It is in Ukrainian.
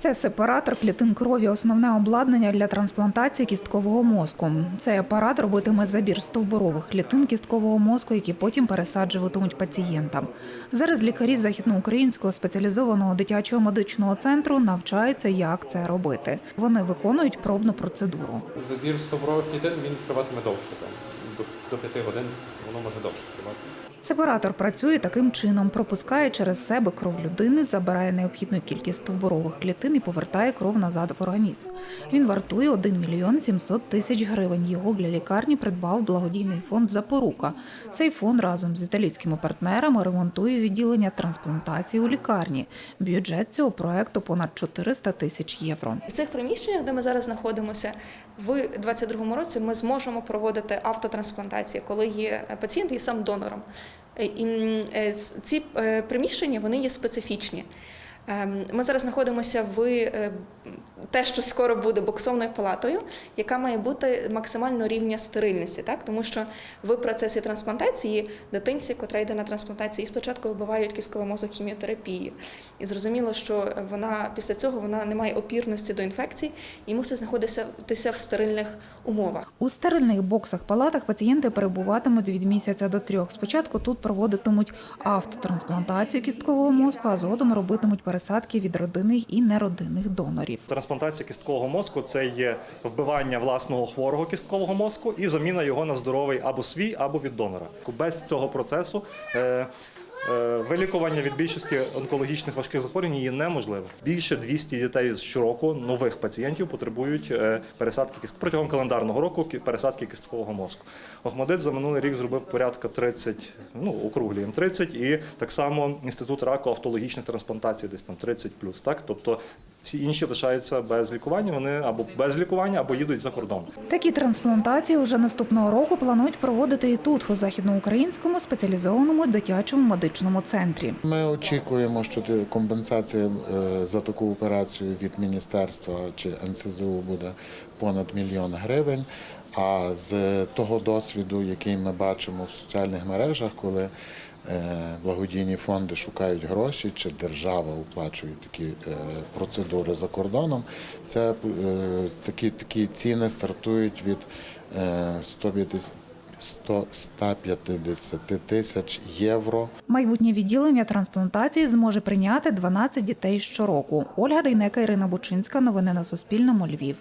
Це сепаратор клітин крові, основне обладнання для трансплантації кісткового мозку. Цей апарат робитиме забір стовбурових клітин кісткового мозку, які потім пересаджуватимуть пацієнтам. Зараз лікарі західноукраїнського спеціалізованого дитячого медичного центру навчаються, як це робити. Вони виконують пробну процедуру. Забір стовбурових клітин він триватиме довше, до, до 5 годин воно може довше тривати. Сепаратор працює таким чином, пропускає через себе кров людини, забирає необхідну кількість стовбурових клітин і повертає кров назад в організм. Він вартує 1 мільйон 700 тисяч гривень. Його для лікарні придбав благодійний фонд Запорука. Цей фонд разом з італійськими партнерами ремонтує відділення трансплантації у лікарні. Бюджет цього проекту понад 400 тисяч євро. В цих приміщеннях, де ми зараз знаходимося, в 2022 році ми зможемо проводити автотрансплантації, коли є пацієнт є сам донором. Е, І е, ці е, приміщення вони є специфічні. Ем, Ми зараз знаходимося в е, те, що скоро буде боксовною палатою, яка має бути максимально рівня стерильності, так тому що в процесі трансплантації дитинці, котра йде на трансплантацію, і спочатку вбивають кістковий мозок хіміотерапією. І зрозуміло, що вона після цього вона не має опірності до інфекцій і мусить знаходитися в стерильних умовах. У стерильних боксах-палатах пацієнти перебуватимуть від місяця до трьох. Спочатку тут проводитимуть автотрансплантацію кісткового мозку, а згодом робитимуть пересадки від родинних і неродинних донорів. Трансплантація кісткового мозку це є вбивання власного хворого кісткового мозку і заміна його на здоровий або свій, або від донора. Без цього процесу е, вилікування від більшості онкологічних важких захворювань є неможливим. Більше 200 дітей щороку нових пацієнтів потребують е, пересадки кіст протягом календарного року пересадки кісткового мозку. Охмадит за минулий рік зробив порядка 30, ну округлюємо 30, і так само інститут раку автологічних трансплантацій десь там 30 плюс. Так, тобто всі інші лишаються без лікування. Вони або без лікування, або їдуть за кордон. Такі трансплантації вже наступного року планують проводити і тут, у західноукраїнському спеціалізованому дитячому медичному центрі. Ми очікуємо, що компенсація е, за таку операцію від міністерства чи НСЗУ буде понад мільйон гривень. А з того досвіду, який ми бачимо в соціальних мережах, коли благодійні фонди шукають гроші, чи держава оплачує такі е, процедури за кордоном, це е, такі, такі ціни стартують від е, 150 100 150 тисяч євро. Майбутнє відділення трансплантації зможе прийняти 12 дітей щороку. Ольга Дейнека, Ірина Бучинська. Новини на Суспільному. Львів.